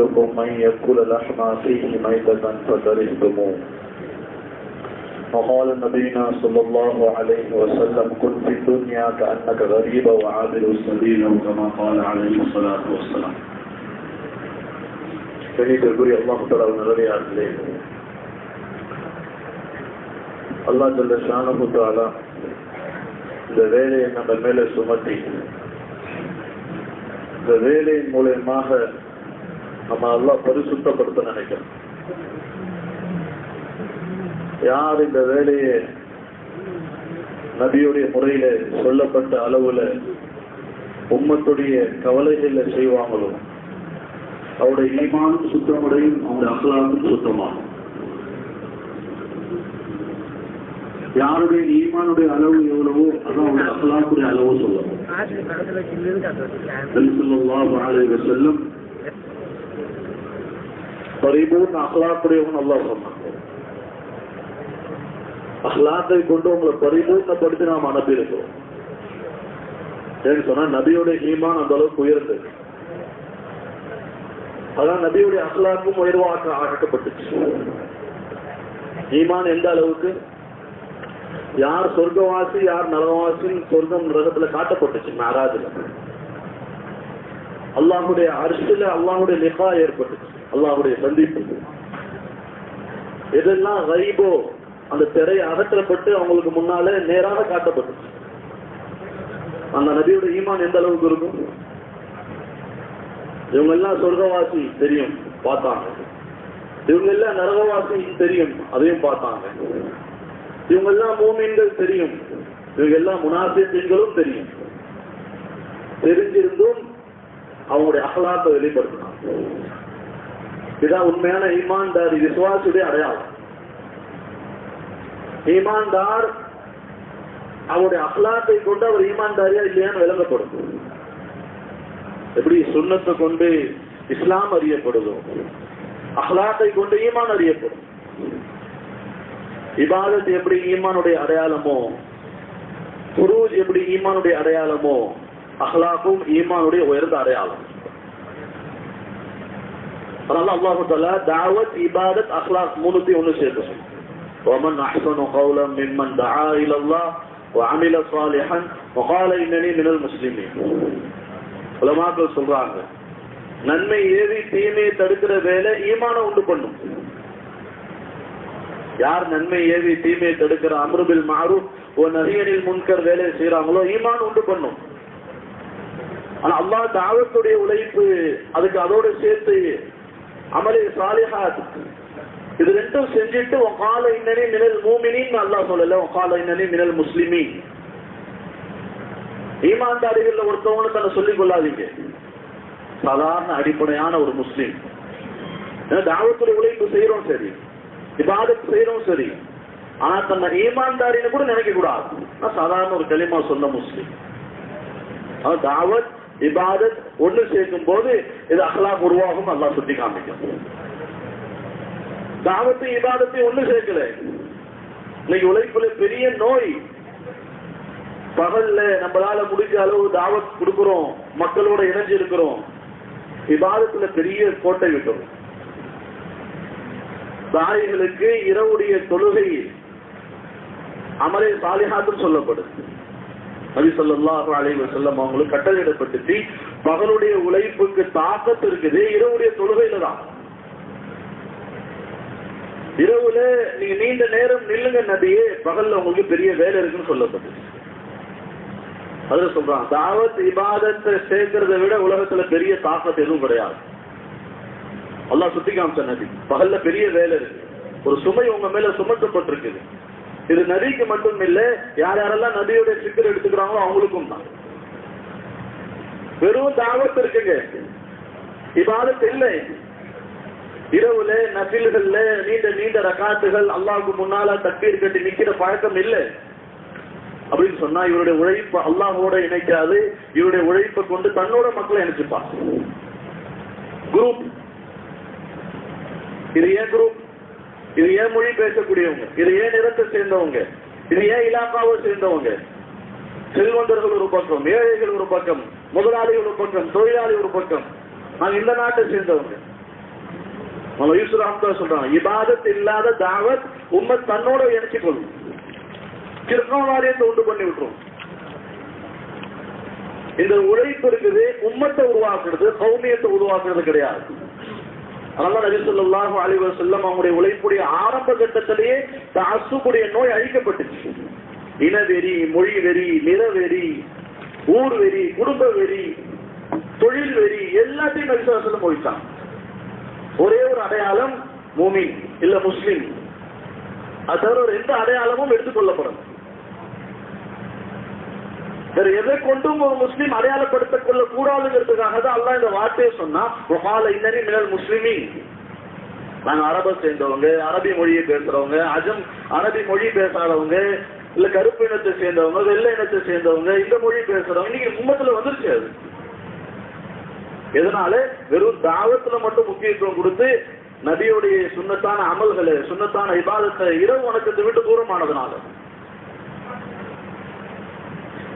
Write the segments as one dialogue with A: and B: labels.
A: لكم من يأكل لحم ميتة وقال نبينا صلى الله عليه وسلم، كن في الدنيا كأنك غريب وعابر كما قال عليه الصلاة والسلام. الله عليه الله جل شانه تعالى لذيلي لذيلي مولي ماهر. நம்ம அல்லாஹ் பரிசுத்தப்படுத்த நினைக்கிறோம். யார் இந்த வேலையை நபியுடைய முறையில சொல்லப்பட்ட அளவுல உம்மத்துடைய கவலைகள்ல செய்வாங்களோ அவருடைய ஈமானும் சுத்தமுடையும் அவருடைய அகலாக்கும் சுத்தமாகும். யாருடைய ஈமானுடைய அளவு எவ்வளவோ அதான் அவருடைய அகலாக்குடைய அளவு சொல்லணும்.
B: ஆசிரியர்
A: பரிபூர்ண அகலாக்குடையவன் அல்லா சொன்னாங்க அஹ்லாத்தை கொண்டு உங்களை பரிபூர்ணப்படுத்தி நாம் அனுப்பியிருக்கிறோம். ஏன்னு சொன்னா நபியோட ஈமான் அந்த அளவுக்கு உயர்ந்தது அதான் நபியுடைய அகலாக்கும் உயர்வாக ஆக்கப்பட்டுச்சு. ஈமான் எந்த அளவுக்கு? யார் சொர்க்கவாசி யார் நரகவாசி சொர்க்கம் ரகத்துல காட்டப்பட்டுச்சு மேராஜில். அல்லாஹுடைய அரிசில அல்லாஹுடைய லிகா ஏற்பட்டுச்சு. அல்லாவுடைய சந்திப்பு எதெல்லாம் ரைபோ அந்த திரையை அகற்றப்பட்டு அவங்களுக்கு முன்னாலே நேராக காட்டப்பட்டு அந்த நபியோட ஈமான் எந்த அளவுக்கு இருக்கும்? இவங்க எல்லாம் சொர்க்கவாசி தெரியும் பார்த்தாங்க. இவங்க எல்லாம் நரகவாசி தெரியும் அதையும் பார்த்தாங்க. இவங்க எல்லாம் மூமீன்கள் தெரியும் இவங்க எல்லாம் முனாசியங்களும் தெரியும். தெரிஞ்சிருந்தும் அவங்களுடைய அகலாத்தை வெளிப்படுத்தினாங்க. இதான் உண்மையான ஈமான்தாரி விசுவாசுடைய அடையாளம். ஈமான்தார் அவருடைய அகலாத்தை கொண்டு அவர் ஈமான்தாரியா இல்லையான்னு விளங்கப்படும். எப்படி சுண்ணத்தை கொண்டு இஸ்லாம் அறியப்படுதோ அஹ்லாத்தை கொண்டு ஈமான் அறியப்படும். இபாதத் எப்படி ஈமானுடைய அடையாளமோ குரூஜ் எப்படி ஈமானுடைய அடையாளமோ அஹ்லாக்கும் ஈமானுடைய உயர்ந்த அடையாளம். அதனால அல்லாஹு தஆலா தாவத் இபாதத் அஹ்லாக் மூணுத்தையும் ஒண்ணு சேர்த்து ومن أحسن قولا ممن دعا إلى الله وعمل صالحا وقال إنني من المسلمين உலமாக்கள் சொல்றாங்க நன்மை ஏவி தீமையை தடுக்கிற வேலை ஈமான உண்டு பண்ணும் யார் நன்மை ஏவி தீமையை தடுக்கிற அம்ருபில் மாறு ஓ நரியனில் முன்கர் வேலையை செய்யறாங்களோ ஈமான் உண்டு பண்ணும் ஆனா அல்லாஹ் தாவத்துடைய உழைப்பு அதுக்கு அதோட சேர்த்து அமலே சாலிஹாத். இது ரெண்டும் செஞ்சுட்டு கால இன்னனே மினல் மூமினின் அல்லாஹ் சொல்லல. கால இன்னனி மினல் முஸ்லிமின். ஈமான்தாரிகள் ஒருத்தவங்க தன்னை சொல்லிக் கொள்ளாதீங்க. சாதாரண அடிப்படையான ஒரு முஸ்லீம். தாவத்துடைய உழைப்பு செய்யறோம் சரி. இபாதத்து செய்யறோம் சரி. ஆனா தன்னை ஈமான்தாரின்னு கூட நினைக்க கூடாது நான் சாதாரண ஒரு களிமா சொன்ன முஸ்லீம். தாவத் இபாதத் ஒண்ணு சேர்க்கும் போது இது அஹ்லாக் உருவாகும் அல்லா சுட்டி காமிக்கும். தாவத்து இபாதத்தை ஒண்ணு சேர்க்கல. இன்னைக்கு உழைப்புல பெரிய நோய். பகல்ல நம்மளால முடிஞ்ச அளவு தாவத் கொடுக்கிறோம் மக்களோட இணைஞ்சு இருக்கிறோம். விவாதத்துல பெரிய கோட்டை விட்டோம். தாய்களுக்கு இரவுடைய தொழுகை அமலே சாலிஹாத்தும் சொல்லப்படுது. நபிசல்லாஹு ஸல்லல்லாஹு செல்லம் அவங்களுக்கு கட்டளையிடப்பட்டுச்சு மகளுடைய உழைப்புக்கு தாக்கத்து இருக்குது. இரவுடைய தொழுகையில தான். இரவுல நீங்க நீண்ட நேரம் நில்லுங்க நபியே பகல்ல உங்களுக்கு பெரிய வேலை இருக்குன்னு சொல்லப்பட்டுச்சு. அதுல சொல்றான் தாவத் இபாதத்தை சேர்க்கறத விட உலகத்துல பெரிய தாக்கத்து எதுவும் கிடையாது. அல்லாஹ் சுத்தி காமிச்ச நபி பகல்ல பெரிய வேலை இருக்கு. ஒரு சுமை உங்க மேல சுமத்தப்பட்டிருக்குது. இது நபிக்கு மட்டும் இல்ல யார் யாரெல்லாம் நபியோட சிக்கர் எடுத்துக்கிறாங்களோ அவங்களுக்கும் தான். வெறும் தாவத்து இருக்குங்க. இவாதத்து இல்லை. இரவுல நசில்கள்ல நீண்ட நீண்ட ரகாத்துகள் அல்லாவுக்கு முன்னால தப்பீர் கட்டி நிக்கிற பழக்கம் இல்லை. அப்படின்னு சொன்னா இவருடைய உழைப்பு அல்லாஹோட இணைக்காது இவருடைய உழைப்பை கொண்டு தன்னோட மக்களை இணைச்சுப்பான் குரூப் இது ஏன் குரூப் இது ஏன் மொழி பேசக்கூடியவங்க? இது ஏன் நிறத்தை சேர்ந்தவங்க? இது ஏன் இலாக்காவை சேர்ந்தவங்க? செல்வந்தர்கள் ஒரு பக்கம் ஏழைகள் ஒரு பக்கம் முதலாளி ஒரு பக்கம் தொழிலாளி ஒரு பக்கம். நாங்க இந்த நாட்டை சேர்ந்தவங்க. நம்ம யூசுப் சொல்றாங்க இபாதத் இல்லாத தாவத் உண்மை தன்னோட இணைச்சு கொள்ளும் கிருஷ்ணவாரியத்தை உண்டு பண்ணி விட்டுரும். இந்த உழைப்பு இருக்குது உம்மத்தை உருவாக்குறது கௌமியத்தை உருவாக்குறது கிடையாது. அதனால நபி ஸல்லல்லாஹு அலைஹி வஸல்லம் அவங்களுடைய உழைப்புடைய ஆரம்ப கட்டத்திலேயே தஅஸ்ஸுபுடைய நோய் அழிக்கப்பட்டுச்சு. இனவெறி மொழி வெறி நிறவெறி ஊர் வெறி குடும்ப வெறி தொழில் வெறி எல்லாத்தையும் நபி போயிட்டான் ஒரே ஒரு அடையாளம் மூமின் இல்ல முஸ்லிம். அது தவிர எந்த அடையாளமும் எடுத்துக்கொள்ளப்படும் வேற எதை கொண்டும் ஒரு முஸ்லீம் அடையாளப்படுத்திக் கொள்ள கூடாதுங்கிறதுக்காக தான் அல்லா இந்த வார்த்தையை சொன்னா ஒஹால இன்னரி மினல் முஸ்லிமி நாங்க அரபை சேர்ந்தவங்க அரபி மொழியை பேசுறவங்க அஜம் அரபி மொழி பேசாதவங்க இல்ல கருப்பு இனத்தை சேர்ந்தவங்க வெள்ளை இனத்தை சேர்ந்தவங்க இந்த மொழி பேசுறவங்க இன்னைக்கு உம்மத்துல வந்துருச்சு அது. எதனால? வெறும் தாவத்துல மட்டும் முக்கியத்துவம் கொடுத்து நபியுடைய சுண்ணத்தான அமல்களை சுண்ணத்தான இபாதத்தை இரவு வணக்கத்தை விட்டு தூரமானதுனால.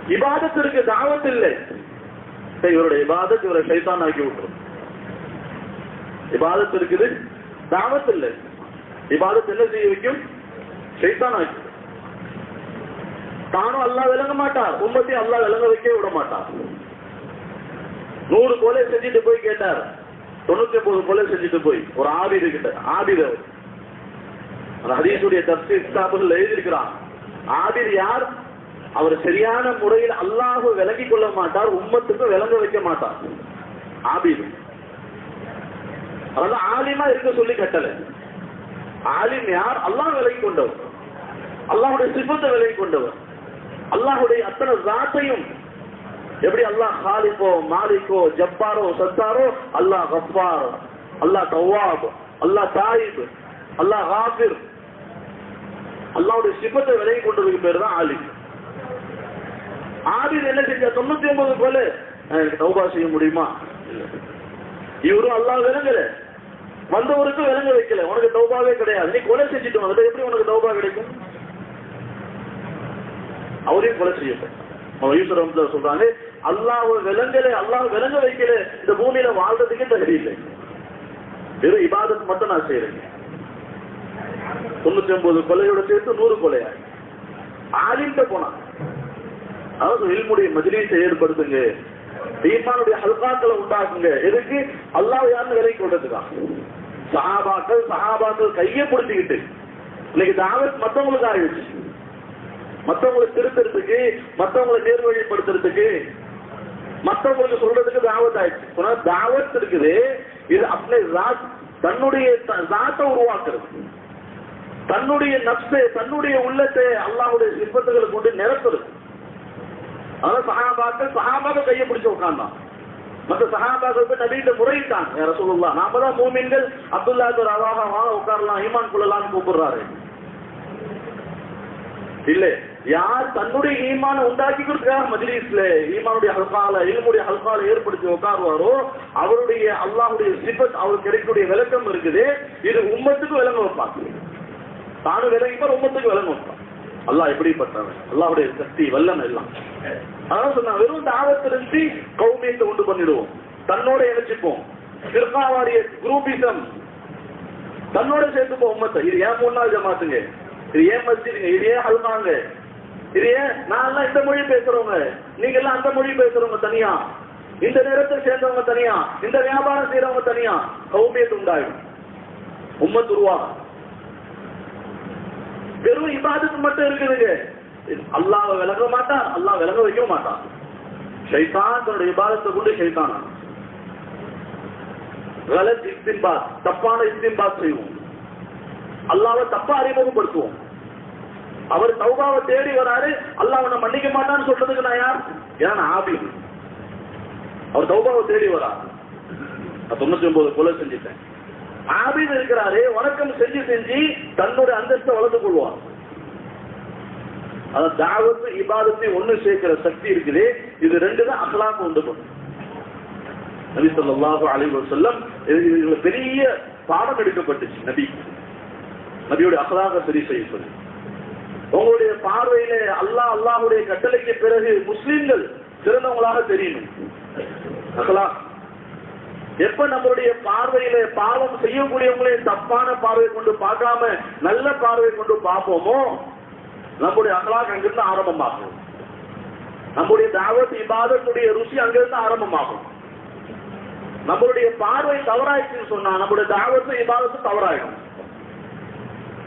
A: இபாதத்திற்கு தாவத் இல்லை இவருடைய இபாதத் இவரை சைத்தான் ஆக்கி விட்டுரும் இபாதத் இருக்குது தாவத் இல்லை இபாதத் என்ன செய்ய வைக்கும்? சைத்தான் ஆக்கி தானும் அல்லா விளங்க மாட்டார். உம்மத்தையும் அல்லாஹ் விளங்க வைக்க விட மாட்டார். நூறு கொலை செஞ்சுட்டு போய் கேட்டார். தொண்ணூத்தி ஒன்பது கொலை செஞ்சுட்டு போய். ஒரு ஆபிது கிட்ட ஆபிது அவர். அந்த ஹதீஸுடைய தப்சீர் கிதாபுகள் எழுதியிருக்கிறான் ஆபிர் யார்? அவர் சரியான முறையில் அல்லாஹ் விளங்கிக் கொள்ள மாட்டார் உம்மத்துக்கு விளங்க வைக்க மாட்டார். ஆபீது அதாவது ஆலிமா இருக்க சொல்லி கட்டல. ஆலிம் யார்? அல்லாஹ் விலகி கொண்டவர். அல்லாஹுடைய சிபத்தை விலகி கொண்டவர். அல்லாஹுடைய அத்தனை ஜாத்தையும் எப்படி அல்லாஹ் ஹாலிக்கோ மாலிக்கோ ஜப்பாரோ சத்தாரோ? அல்லாஹ் கஃபார் அல்லாஹ் தவாப் அல்லாஹ் தாயிப் அல்லாஹ் ஹாஃபிர். அல்லாஹுடைய சிபத்தை விலகி கொண்டதுக்கு பேர் தான் ஆலிம். ஆபிர் என்ன செஞ்சா? தொண்ணூத்தி ஒன்பது போல எனக்கு தௌபா செய்ய முடியுமா? இவரும் அல்லாஹ் விலங்குல வந்தவருக்கு விலங்கு வைக்கல. உனக்கு தௌபாவே கிடையாது. நீ கொலை செஞ்சுட்டு வந்துட்டு எப்படி உனக்கு தௌபா கிடைக்கும்? அவரையும் கொலை செய்யப்பட்ட அவன் ஈஸ்வரம் சொல்றாங்க அல்லாஹ் விலங்குல அல்லாஹ் விலங்கு வைக்கல. இந்த பூமியில வாழ்றதுக்கே தகுதி இல்லை. வெறும் இபாதத் மட்டும் நான் செய்யறேன் தொண்ணூத்தி ஒன்பது கொலையோட சேர்த்து நூறு கொலையா ஆலிம்ட போனான். அதாவது இல்முடைய மஜ்லீஸை ஏற்படுத்துங்க. ஈமானுடைய ஹல்காக்களை உண்டாக்குங்க. எதுக்கு? அல்லாஹ் யாருன்னு விலை கொண்டதுதான் சஹாபாக்கள் சஹாபாக்கள் கையை பிடிச்சிக்கிட்டு. இன்னைக்கு தாவத் மத்தவங்களுக்கு ஆயிடுச்சு. மத்தவங்களை திருத்துறதுக்கு மத்தவங்களை நேர்வழிப்படுத்துறதுக்கு மத்தவங்களுக்கு சொல்றதுக்கு தாவத் ஆயிடுச்சு. சொன்னா தாவத் இருக்குது. இது அப்படி தன்னுடைய தாத்தை உருவாக்குறது. தன்னுடைய நப்சை தன்னுடைய உள்ளத்தை அல்லாவுடைய சிற்பத்துகளை கொண்டு நிரப்புறது. அதான் சஹாபாக்கள் சஹாபாக்கள் கையை பிடிச்சு உட்கார்ந்தான். மற்ற சஹாபாக்கள் போய் முறையிட்டான் யார சொல்லலாம் நாம தான் மூமின்கள். அப்துல்லா அழகாக வாழ உட்காரலாம் ஈமான் கொள்ளலாம்னு கூப்பிடுறாரு. இல்ல யார் தன்னுடைய ஈமான உண்டாக்கிக்கிறதுக்காக மஜ்லிஸ்ல ஈமானுடைய ஹல்கால இல்முடைய ஹல்கால ஏற்படுத்தி உட்காருவாரோ அவருடைய அல்லாஹுடைய சிபத் அவருக்கு கிடைக்கக்கூடிய விளக்கம் இருக்குது. இது உம்மத்துக்கு விளங்க வைப்பாங்க தானும் விளங்கிப்பார் உம்மத்துக்கு விளங்க வைப்பான் அல்லாஹ் எப்படிப்பட்டவன்? அல்லாஹுடைய சக்தி வல்லமை எல்லாம். அதான் சொன்னா வெறும் தாவத்திலிருந்து கௌமியத்தை உண்டு பண்ணிடுவோம். தன்னோட இணைச்சிப்போம். திருப்பாவாரிய குரூபிசம். தன்னோட சேர்த்துப்போம் உம்மத்தை. இது ஏன் மூணாவது ஜமாத்துங்க? இது ஏன் மஸ்ஜிதுங்க? இது ஏன் ஹல்மாங்க இது ஏன் நான் எல்லாம் இந்த மொழி பேசுறவங்க. நீங்க எல்லாம் அந்த மொழி பேசுறவங்க தனியா? இந்த நேரத்தை சேர்ந்தவங்க தனியா? இந்த வியாபாரம் செய்யறவங்க தனியா? கௌமியத்து உண்டாயிடும். உம்மத்து உருவாகும். வெறும் இபாதத்து மட்டும் இருக்குதுங்க. அல்லாஹ் விளங்க மாட்டான் அல்லாஹ் விளங்க வைக்க மாட்டான். ஷைத்தான் தன்னுடைய இபாதத்தை கொண்டு ஷைத்தான். கலத் இஸ்தின்பாத் தப்பான இஸ்திம்பா செய்வோம். அல்லாவை தப்பா அறிமுகப்படுத்துவோம். அவர் சௌபாவை தேடி வராரு அல்லா அவனை மன்னிக்க மாட்டான்னு சொல்றதுக்கு நான் யார்? ஏன்னா நான் ஆபி. அவர் சௌபாவை தேடி வரா நான் தொண்ணூத்தி ஒன்பது கொலை செஞ்சுட்டேன். ஆபீன் இருக்கிறாரு வணக்கம் செஞ்சு செஞ்சு தன்னுடைய அந்தஸ்தை வளர்த்து கொள்வான் அதான் தாவத்து இபாதத்தை ஒண்ணு சேர்க்கிற சக்தி இருக்குது. இது ரெண்டு தான் அகலாக்கு உண்டு பண்ணும் நபி சொல்லாஹு அலைவர் செல்லம் இது இதுல பெரிய பாடம் எடுக்கப்பட்டுச்சு நபி. நபியோட அகலாக சரி செய்ய சொல்லி உங்களுடைய பார்வையில அல்லாஹ் அல்லாஹுடைய கட்டளைக்கு பிறகு முஸ்லிம்கள் சிறந்தவங்களாக தெரியணும் அகலா எப்ப நம்மளுடைய பார்வையில பாவம் செய்யக்கூடியவங்களையும் தப்பான பார்வை கொண்டு பார்க்காம நல்ல பார்வை கொண்டு பார்ப்போமோ நம்முடைய அகலாக் அங்கிருந்து ஆரம்பமாகும். நம்முடைய தாவத் இபாதத்துடைய ருசி அங்கிருந்து ஆரம்பமாகும். நம்மளுடைய பார்வை தவறாயிடுச்சுன்னு சொன்னா நம்முடைய தாவத்து இபாதத்து தவறாயிடும்.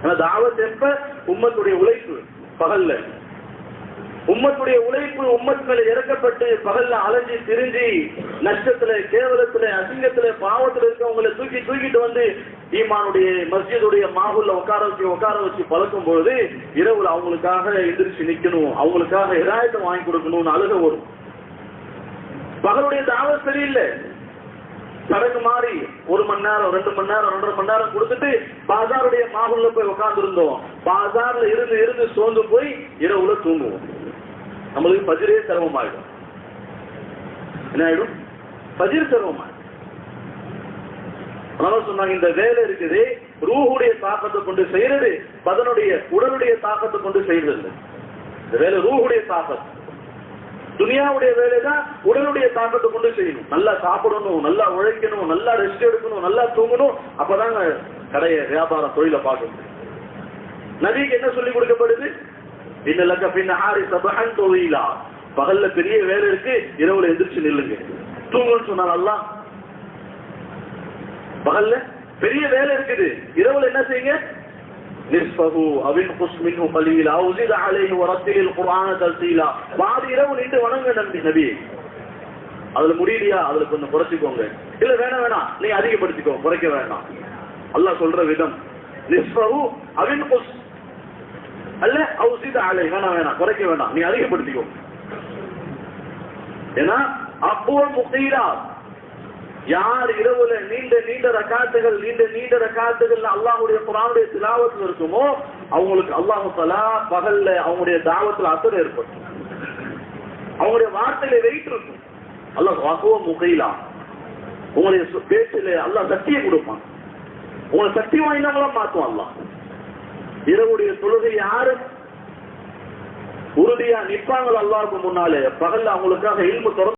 A: ஆனா தாவத் எப்ப? உம்மத்துடைய உழைப்பு பகல்ல. உம்மத்துடைய உழைப்பு உம்மத்து மேல இறக்கப்பட்டு பகல்ல அலைஞ்சி திரிஞ்சு நஷ்டத்துல கேவலத்துல அசிங்கத்துல பாவத்துல இருக்கவங்களை தூக்கி தூக்கிட்டு வந்து ஈமானுடைய மஸ்ஜிதுடைய மாகுல்ல உட்கார வச்சு உட்கார வச்சு பழக்கும் பொழுது இரவுல அவங்களுக்காக எந்திரிச்சு நிக்கணும் அவங்களுக்காக இராயத்தை வாங்கி கொடுக்கணும்னு அழுக வரும். பகலுடைய தாவத் சரியில்லை. சடங்கு மாறி ஒரு மணி நேரம் ரெண்டு மணி நேரம் ரெண்டரை மணி நேரம் கொடுத்துட்டு பாசாருடைய மாகுல்ல போய் உட்கார்ந்து இருந்தோம் பாசார்ல இருந்து இருந்து சோர்ந்து போய் இரவுல தூங்குவோம். நம்மளுக்கு பஜிரே சிரமமாயிடும். என்ன ஆயிடும் பஜிர் சிரமமாயிடும். அதனால சொன்னாங்க இந்த வேலை இருக்குது ரூஹுடைய தாக்கத்தை கொண்டு செய்யறது பதனுடைய உடலுடைய தாக்கத்தை கொண்டு செய்யறது இந்த வேலை ரூஹுடைய தாக்கம். துனியாவுடைய வேலை தான் உடலுடைய தாக்கத்தை கொண்டு செய்யணும். நல்லா சாப்பிடணும் நல்லா உழைக்கணும் நல்லா ரெஸ்ட் எடுக்கணும் நல்லா தூங்கணும் அப்பதாங்க கடைய வியாபாரம் தொழிலை பார்க்க முடியும். நபிக்கு என்ன சொல்லி கொடுக்கப்படுது? இன்னலக்க பின்ன ஆரி சபகன் தொழிலா பகல்ல பெரிய வேலை இருக்கு இரவுல எந்திரிச்சு நில்லுங்க. தூங்குன்னு சொன்னார் அல்லாஹ். பகல்ல பெரிய வேலை இருக்குது. இரவுல என்ன செய்யுங்க? நிஸ்பஹு அவின் குஸ்மின்ஹு கலீலா உஸித அலைஹி வரத்திலில் குர்ஆன தர்சீலா பாதி இரவு நின்று வணங்க நம்பி நபி அதுல முடியலையா? அதுல கொஞ்சம் குறைச்சிக்கோங்க. இல்ல வேணாம் வேணாம். நீ அதிகப்படுத்திக்கோ. குறைக்க வேண்டாம் அல்லாஹ் சொல்ற விதம். நிஸ்பஹு அவின் குஸ் அல்ல அவுசித ஆலை வேணாம் வேணாம் குறைக்க வேண்டாம். நீ அதிகப்படுத்திக்கோ ஏன்னா அப்போ முகீரா யார் இரவுல நீண்ட நீண்ட ரக்காத்துகள் நீண்ட நீண்ட ரக்காத்துகள் அல்லாஹுடைய குரானுடைய திலாவத்தில் இருக்குமோ அவங்களுக்கு அல்லாஹு தலா பகல்ல அவங்களுடைய தாவத்துல அசர் ஏற்படும் அவங்களுடைய வார்த்தையில வெயிட் இருக்கும். அல்லாஹ் வாக்குவ முகையிலா உங்களுடைய பேச்சில அல்லாஹ் சக்தியை கொடுப்பான். உங்களை சக்தி வாய்ந்தவங்களா மாத்துவான் அல்லாஹ். இரவுடைய தொழுகை யாரு? உறுதியா நிற்பாங்க அல்லாருக்கு முன்னாலே? பகல்ல அவங்களுக்காக இல்மு திறந்து